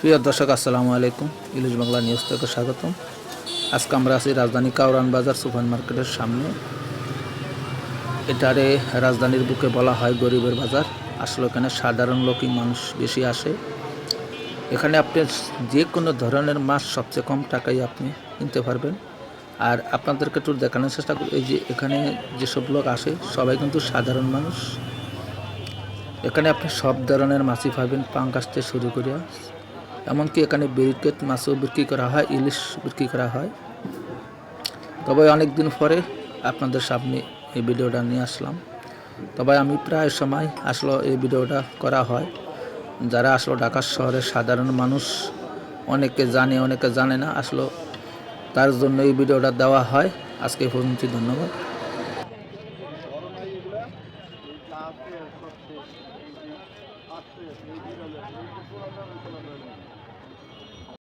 প্রিয় দর্শক, আসসালামু আলাইকুম। ইলিশ বাংলা নিউজ থেকে স্বাগতম। আজকে আমরা আছি রাজধানী কাউরান বাজার সুপার মার্কেটের সামনে। এটারে রাজধানীর বুকে বলা হয় গরিবের বাজার। আসলে এখানে সাধারণ লোকই মানুষ বেশি আসে। এখানে আপনি যে কোনো ধরনের মাছ সবচেয়ে কম টাকায় আপনি কিনতে পারবেন। আর আপনাদেরকে একটু দেখানোর চেষ্টা করি। এই যে এখানে যেসব লোক আসে, সবাই কিন্তু সাধারণ মানুষ। এখানে আপনি সব ধরনের মাছই পাবেন পাঙ্কাশ থেকে শুরু করে, এমনকি এখানে ব্রিকেট মাছও বিক্রি করা হয়, ইলিশ বিক্রি করা হয়। তবে অনেক দিন পরে আপনাদের সামনে এই ভিডিওটা নিয়ে আসলাম। তবে আমি প্রায় সময় আসলো এই ভিডিওটা করা হয়। যারা আসলো ঢাকা শহরের সাধারণ মানুষ, অনেকে জানে অনেকে জানে না আসলো তার জন্য এই ভিডিওটা দেওয়া হয়। আজকে পর্যন্ত ধন্যবাদ। আছে সবচেয়ে